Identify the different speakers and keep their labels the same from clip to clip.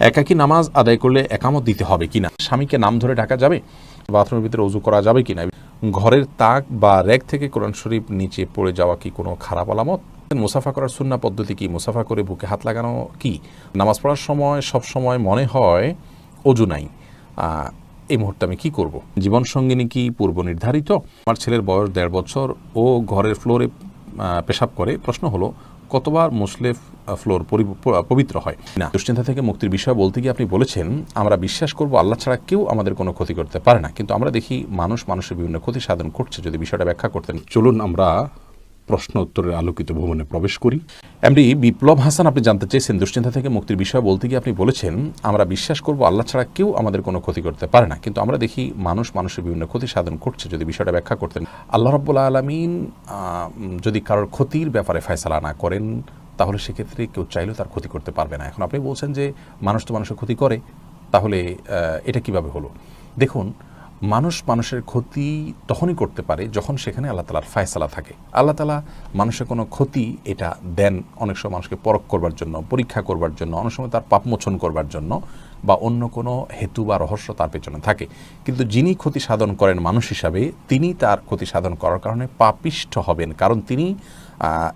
Speaker 1: একাকি নামাজ আদায় করলে একামত দিতে হবে কিনা? স্বামীকে নাম ধরে ডাকা যাবে? বাথরুমের ভিতরে উজু করা যাবে কিনা? ঘরের তাক বা র্যাক থেকে কোরআন শরীফ নিচে পড়ে যাওয়া কি কোনো খারাপ আলামত? মুসাফা করার সুন্না পদ্ধতি কি? মুসাফা করে বুকে হাত লাগানো কি? নামাজ পড়ার সময় সব সময় মনে হয় অজু নাই। এই মুহূর্তে আমি কি করব? জীবন সঙ্গিনী কি পূর্ব নির্ধারিত? আমার ছেলের বয়স দেড় বছর ও ঘরের ফ্লোরে পেশাব করে। প্রশ্ন হলো কতবার মুসলেফ ফ্লোর পবিত্র হয়? না। দুশ্চিন্তা থেকে মুক্তির বিষয় বলতে গিয়ে আপনি বলেছেন আমরা বিশ্বাস করব আল্লাহ ছাড়া কেউ আমাদের কোনো ক্ষতি করতে পারে না। কিন্তু আমরা দেখি মানুষ মানুষের বিভিন্ন ক্ষতি সাধন করছে। যদি বিষয়টা ব্যাখ্যা করতেন।
Speaker 2: চলুন আমরা প্রশ্ন উত্তরের আলোকিত ভবনে প্রবেশ করি।
Speaker 1: এমডি বিপ্লব হাসান, আপনি জানতে চেয়েছেন দুশ্চিন্তা থেকে মুক্তির বিষয় বলতে গিয়ে আপনি বলেছেন, আমরা বিশ্বাস করব আল্লাহ ছাড়া কেউ আমাদের কোনো ক্ষতি করতে পারে না। কিন্তু আমরা দেখি মানুষ মানুষের বিভিন্ন ক্ষতি সাধন করছে, যদি বিষয়টা ব্যাখ্যা করতেন। আল্লাহ রব্বুল্লা আলমিন যদি কারোর ক্ষতির ব্যাপারে ফয়সালা না করেন, তাহলে সেক্ষেত্রে কেউ চাইলেও তার ক্ষতি করতে পারবে না। এখন আপনি বলছেন যে মানুষ তো মানুষের ক্ষতি করে, তাহলে এটা কীভাবে হলো? দেখুন মানুষ মানুষের ক্ষতি তখনই করতে পারে যখন সেখানে আল্লাহ তালার ফায়সালা থাকে। আল্লাহ তালা মানুষের কোনো ক্ষতি এটা দেন অনেক সময় মানুষকে পরখ করবার জন্য, পরীক্ষা করবার জন্য, অনেক সময় তার পাপমোচন করবার জন্য বা অন্য কোনো হেতু বা রহস্য তার পেছনে থাকে। কিন্তু যিনি ক্ষতি সাধন করেন মানুষ হিসাবে, তিনি তার ক্ষতি সাধন করার কারণে পাপিষ্ঠ হবেন। কারণ তিনি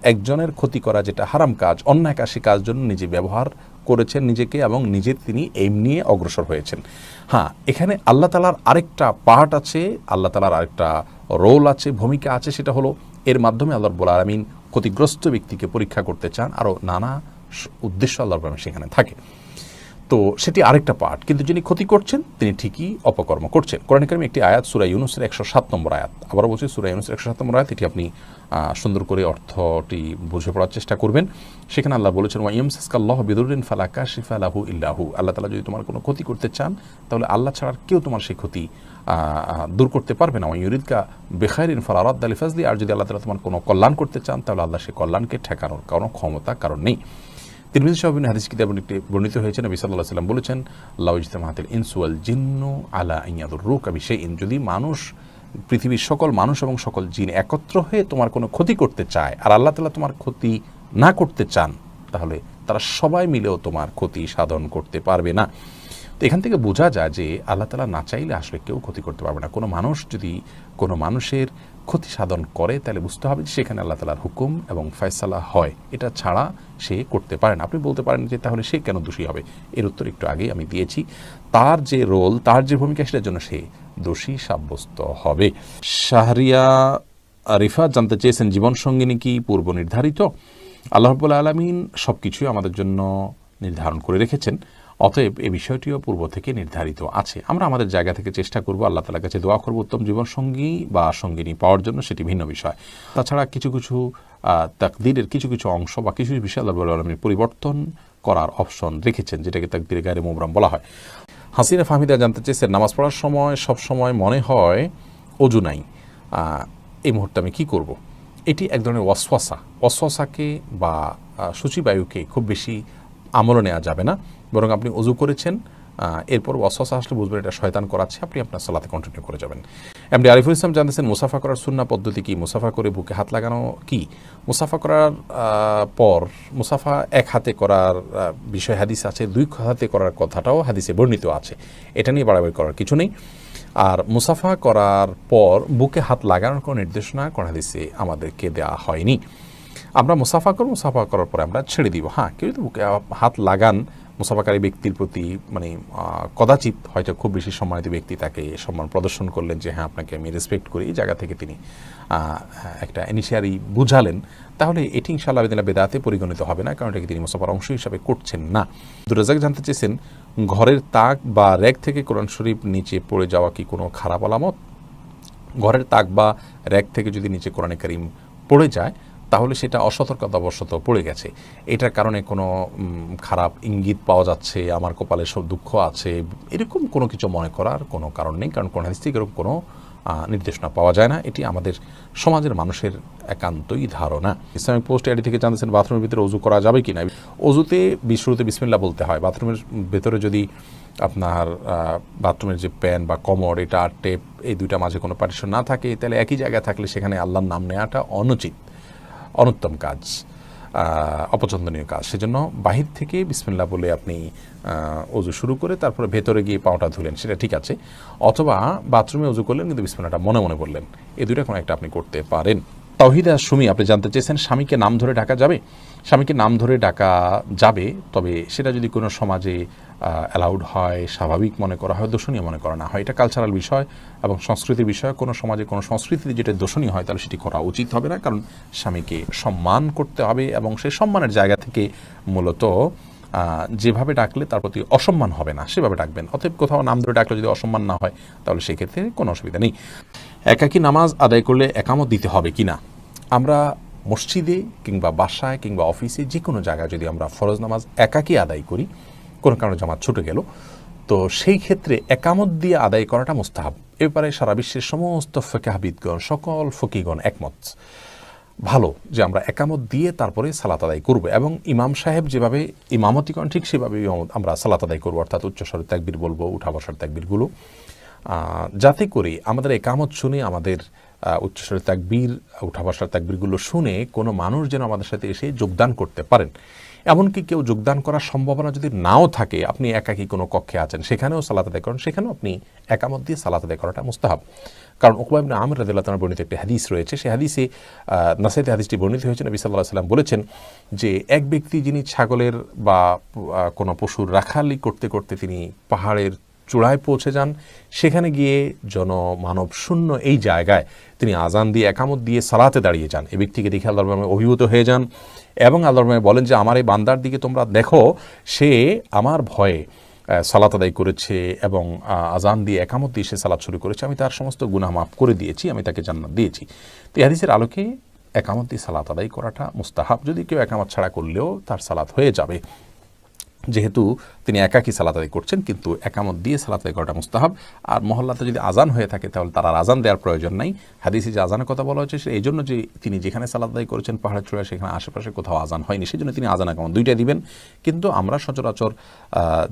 Speaker 1: একজনের ক্ষতি করা যেটা হারাম কাজ, অন্যায় সে কাজ জন্য নিজে ব্যবহার করেছেন নিজেকে এবং নিজে তিনি এম নিয়ে অগ্রসর হয়েছেন। হ্যাঁ এখানে আল্লাহ তালার আরেকটা পার্ট আছে, আল্লাহ তালার আরেকটা রোল আছে, ভূমিকা আছে, সেটা হলো এর মাধ্যমে আল্লাহ রব্বুল আমিন ক্ষতিগ্রস্ত ব্যক্তিকে পরীক্ষা করতে চান। আরও নানা উদ্দেশ্য আল্লাহ আলামিন সেখানে থাকে। তো সেটি আরেকটা পার্ট কিন্তু যিনি ক্ষতি করছেন, তিনি ঠিকই অপকর্ম করছেন। কোরআন কারিমে একটি আয়াত, সুরা ইউনুসের একশো সাত নম্বর আয়াত। আবার বলছি, সুরা ইউনুসের একশো সাত নম্বর আয়াত, এটি আপনি সুন্দর করে অর্থটি বুঝে পড়ার চেষ্টা করবেন। সেখানে আল্লাহ বলেছেন ওয়াইম সাসকাল্লাহ বিদুরিন ফালাকা শিফা লাহু ইল্লাহু। আল্লাহ তালা যদি তোমার কোনো ক্ষতি করতে চান, তাহলে আল্লাহ ছাড়া কেউ তোমার সেই ক্ষতি দূর করতে পারবে না। ইউরিদকা বেখাইরিন ফালারাদ আলী ফাজলি আর যদি আল্লাহ তালা তোমার কোনো কল্যাণ করতে চান, তাহলে আল্লাহ সেই কল্যাণকে ঠেকানোর কোনো ক্ষমতা কারণ নেই। তিরমিজি সাহাবিন হাদিস কিতাব একটি বর্ণিত হয়েছে নবী সাল্লাহ সাল্লাম বলেছেন লাউজতামাহাতিল ইনসুয়াল জিন্ন আলা ইয়াদুর রুক আমি সেই যদি মানুষ, পৃথিবীর সকল মানুষ এবং সকল জিন একত্র হয়ে তোমার কোনো ক্ষতি করতে চায়, আর আল্লাহ তালা তোমার ক্ষতি না করতে চান, তাহলে তারা সবাই মিলেও তোমার ক্ষতি সাধন করতে পারবে না। তো এখান থেকে বোঝা যায় যে আল্লাহ তালা না চাইলে আসলে কেউ ক্ষতি করতে পারবে না। কোনো মানুষ যদি কোনো মানুষের ক্ষতি সাধন করে, তাহলে বুঝতে হবে যে সেখানে আল্লাহ তালার হুকুম এবং ফয়সালা হয়। এটা ছাড়া সে করতে পারে না। আপনি বলতে পারেন যে তাহলে সে কেন দোষী হবে? এর উত্তর একটু আগেই আমি দিয়েছি। তার যে রোল, তার যে ভূমিকা, সেটার জন্য সে দোষী সাব্যস্ত হবে। শাহরিয়া রিফাত জানতে চেয়েছেন জীবন সঙ্গিনী কি পূর্ব নির্ধারিত? আল্লাহ রব্বুল আলমিন সব কিছুই আমাদের জন্য নির্ধারণ করে রেখেছেন। অতএব এ বিষয়টিও পূর্ব থেকে নির্ধারিত আছে। আমরা আমাদের জায়গা থেকে চেষ্টা করব, আল্লাহ তালার কাছে দোয়া করব, উত্তম জীবনসঙ্গী বা সঙ্গিনী পাওয়ার জন্য সেটি ভিন্ন বিষয়। তাছাড়া কিছু কিছু তাকদিরের কিছু কিছু অংশ বা কিছু বিষয় আল্লাহ আলমীর পরিবর্তন করার অপশন রেখেছেন, যেটাকে তাকদিরে গায়ে মোবরাম বলা হয়। হাসিনা ফাহমিদা জানতে চেয়েছেন, নামাজ পড়ার সময় সব সময় মনে হয় অজু নাই। এই মুহূর্তে আমি কি করব। এটি এক ধরনের ওয়াসওয়াসা। ওয়াসওয়াসাকে বা সূচিবায়ুকে খুব বেশি আমলে নেওয়া যাবে না। বরং আপনি অজু করেছেন এরপর ওয়াসওয়াসা আসলে বুঝবেন এটা শয়তান করাচ্ছে, আপনি আপনার সালাতে কন্টিনিউ করে যাবেন। এমনি আরিফুল ইসলাম জানতেছেন, মুসাফা করার সুন্না পদ্ধতি কি? মুসাফা করে বুকে হাত লাগানো কি? মুসাফা করার পর মুসাফা এক হাতে করার বিষয় হাদিস আছে, দুই হাতে করার কথাটাও হাদিসে বর্ণিত আছে। এটা নিয়ে বাড়াবাড়ি করার কিছু নেই। আর মুসাফা করার পর বুকে হাত লাগানোর কোনো নির্দেশনা কোন হাদিসে আমাদেরকে দেওয়া হয়নি। আমরা মুসাফা করব, মুসাফা করার পরে আমরা ছেড়ে দিব। হ্যাঁ কেউ যদি হাত লাগান, মুসাফাকারী ব্যক্তির প্রতি মানে কদাচিৎ হয়তো খুব বেশি সম্মানিত ব্যক্তি তাকে সম্মান প্রদর্শন করলেন যে হ্যাঁ আপনাকে আমি রেসপেক্ট করি। এই জায়গা থেকে তিনি একটা ইনিশিয়ারি বুঝালেন। তাহলে এটি ইনশাআল্লাহ বেদিনা বেদাতে পরিগণিত হবে না, কারণ এটাকে তিনি মুসাফার অংশ হিসাবে করছেন না। দুরাজাক জানতে চেয়েছেন, ঘরের তাক বা র্যাক থেকে কোরআন শরীফ নিচে পড়ে যাওয়া কি কোনো খারাপ আলামত? ঘরের তাক বা র্যাক থেকে যদি নিচে কোরআনে কারিম পড়ে যায় তাহলে সেটা অসতর্কতাবশত পড়ে গেছে। এটার কারণে কোনো খারাপ ইঙ্গিত পাওয়া যাচ্ছে, আমার কপালে সব দুঃখ আছে, এরকম কোনো কিছু মনে করার কোনো কারণ নেই, কারণ কোন হাদিস থেকে এরকম কোনো নির্দেশনা পাওয়া যায় না। এটি আমাদের সমাজের মানুষের একান্তই ধারণা। ইসলামিক পোস্ট এডি থেকে জানতেছেন, বাথরুমের ভিতরে অজু করা যাবে কি না অজুতে শুরুতে বিসমিল্লা বলতে হয়। বাথরুমের ভেতরে যদি আপনার বাথরুমের যে প্যান বা কমর, এটা টেপ, এই দুইটা মাঝে কোনো পার্টিশন না থাকে, তাহলে একই জায়গায় থাকলে সেখানে আল্লাহর নাম নেওয়াটা অনুচিত। অনুত্তম কাজ অপছন্দনীয় কাজ। সেজন্য বাহির থেকে বিসমিল্লা বলে আপনি অজু শুরু করে তারপরে ভেতরে গিয়ে পাওটা ধুলেন, সেটা ঠিক আছে। অথবা বাথরুমে অজু করলেন কিন্তু বিসমিল্লাটা মনে মনে বললেন। এ দুটো কোনো একটা আপনি করতে পারেন। তাহিদা সুমি, আপনি জানতে চেয়েছেন স্বামীকে নাম ধরে ডাকা যাবে? স্বামীকে নাম ধরে ডাকা যাবে, তবে সেটা যদি কোনো সমাজে অ্যালাউড হয়, স্বাভাবিক মনে করা হয়, দোষণীয় মনে করা না হয়, এটা কালচারাল বিষয় এবং সংস্কৃতির বিষয়। কোনো সমাজে কোনো সংস্কৃতিতে যেটা দোষণীয় হয়, তাহলে সেটি করা উচিত হবে না, কারণ স্বামীকে সম্মান করতে হবে এবং সেই সম্মানের জায়গা থেকে মূলত যেভাবে ডাকলে তার প্রতি অসম্মান হবে না, সেভাবে ডাকবেন। অতএব কোথাও নাম ধরে ডাকলে যদি অসম্মান না হয়, তাহলে সেক্ষেত্রে কোনো অসুবিধা নেই। একাকি নামাজ আদায় করলে একামত দিতে হবে কি না আমরা মসজিদে কিংবা বাসায় কিংবা অফিসে যে কোনো জায়গায় যদি আমরা ফরজ নামাজ একাকি আদায় করি কোনো কারণে জামাত ছুটে গেল তো সেই ক্ষেত্রে একামত দিয়ে আদায় করাটা মুস্তাহাব। এ ব্যাপারে সারা বিশ্বের সমস্ত ফেকাহাবিদগণ সকল ফকিগণ একমত। ভালো যে আমরা একামত দিয়ে তারপরে সালাত আদায় করব এবং ইমাম সাহেব যেভাবে ইমামতি করেন ঠিক সেভাবে আমরা সালাত আদায় করব অর্থাৎ উচ্চস্বরের ত্যাকবির বলব উঠা বসার ত্যাকবিরগুলো আহ, যাতে করে আমাদের একামত শুনে আমাদের উচ্চস্বরের ত্যাকবীর উঠা বসার ত্যাকবীরগুলো শুনে কোনো মানুষ যেন আমাদের সাথে এসে যোগদান করতে পারেন। এমনকি কেউ যোগদান করার সম্ভাবনা যদি নাও থাকে, আপনি একাকী কোনো কক্ষে আছেন, সেখানেও সালাত আদায় করেন, সেখানেও আপনি একামত দিয়ে সালাত আদায় করাটা মুস্তাহাব। কারণ ওকবাইবনে আমির রাদিল্লাহ তার বর্ণিত একটি হাদিস রয়েছে সেই হাদিসে নাসাইতে হাদিসটি বর্ণিত হয়েছে, নবী সাল্লাহ সাল্লাম বলেছেন যে এক ব্যক্তি যিনি ছাগলের বা কোনো পশুর রাখালি করতে করতে তিনি পাহাড়ের চূড়ায় পৌঁছে যান। সেখানে গিয়ে জনমানব শূন্য এই জায়গায় তিনি আজান দিয়ে একামত দিয়ে সালাতে দাঁড়িয়ে যান। এই ব্যক্তিকে দেখে আল্লাহ রহমান অভিভূত হয়ে যান এবং আল্লাহ রহমান বলেন যে, আমার এই বান্দার দিকে তোমরা দেখো, সে আমার ভয়ে সালাত আদায় করেছে এবং আজান দিয়ে একামত দিয়ে সে সালাত শুরু করেছে। আমি তার সমস্ত গুনাহ মাফ করে দিয়েছি, আমি তাকে জান্নাত দিয়েছি। তো হাদিসের আলোকে একামত দিয়ে সালাত আদায় করাটা মুস্তাহাব। যদি কেউ একামত ছাড়া করলেও তার সালাত হয়ে যাবে। যেহেতু তিনি একাকী সালাত আদায় করছেন, কিন্তু একামত দিয়ে সালাত আদায় করাটা মুস্তাহাব। আর মহল্লাতে যদি আজান হয়ে থাকে, তাহলে তার আজান দেওয়ার প্রয়োজন নাই। হাদিসে যে আজানের কথা বলা হয়েছে সে এই জন্য যে তিনি যেখানে সালাত আদায় করেছেন পাহাড়ের চূড়ায়, সেখানে আশেপাশে কোথাও আজান হয়নি। সেই জন্য তিনি আজান একামত দুইটাই দিবেন। কিন্তু আমরা সচরাচর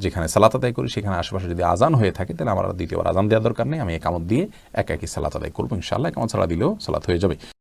Speaker 1: যেখানে সালাত আদায় করি, সেখানে আশেপাশে যদি আজান হয়ে থাকে, তাহলে আমার দ্বিতীয়বার আজান দেওয়ার দরকার নেই। আমি একামত দিয়ে একাকী সালাত আদায় করব। ইনশাআল্লাহ, একামত সালা দিলেও সালাত হয়ে যাবে।